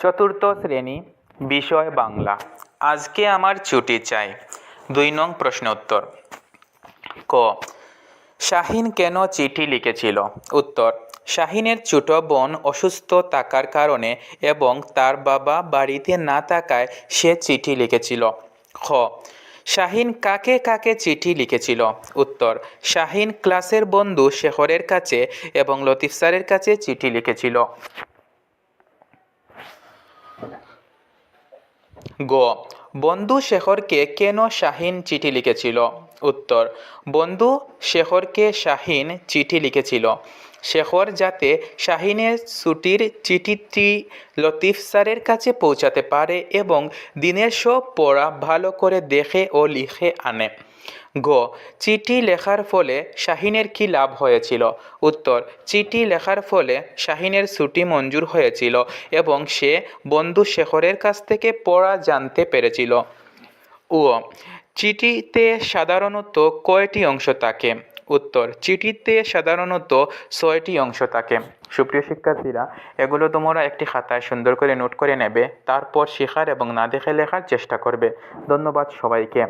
চতুর্থ শ্রেণি, বিষয় বাংলা। আজকে আমার ছুটি চাই। দুই নং প্রশ্ন উত্তর ক, শাহিন কেন চিঠি লিখেছিল? উত্তর, শাহিনের ছোট বোন অসুস্থ থাকার কারণে এবং তার বাবা বাড়িতে না থাকায় সে চিঠি লিখেছিল। খ, শাহিন কাকে কাকে চিঠি লিখেছিল? উত্তর, শাহিন ক্লাসের বন্ধু শেখরের কাছে এবং লতিফ স্যারের কাছে চিঠি লিখেছিল। গ বন্ধু শেখরকে কেন শাহিন চিঠি লিখেছিল? উত্তর। বন্ধু, শেখরকে শাহিন চিঠি লিখেছিল। শেখর যাতে শাহিনের ছুটির চিঠিটি লতিফ স্যারের কাছে পৌঁছাতে পারে এবং দিনের সব পড়া ভালো করে দেখে ও লিখে আনে। গ, চিঠি লেখার ফলে শাহিনের কি লাভ হয়েছিল? উত্তর, চিঠি লেখার ফলে শাহিনের ছুটি মঞ্জুর হয়েছিল এবং সে বন্ধু শেখরের কাছ থেকে পড়া জানতে পেরেছিল। ও, চিঠিতে সাধারণত কয়টি অংশ থাকে? উত্তর, চিঠিতে সাধারণত ছয়টি অংশ থাকে। সুপ্রিয় শিক্ষার্থীরা, এগুলো তোমরা একটি খাতায় সুন্দর করে নোট করে নেবে, তারপর শেখার এবং না দেখে লেখার চেষ্টা করবে। ধন্যবাদ সবাইকে।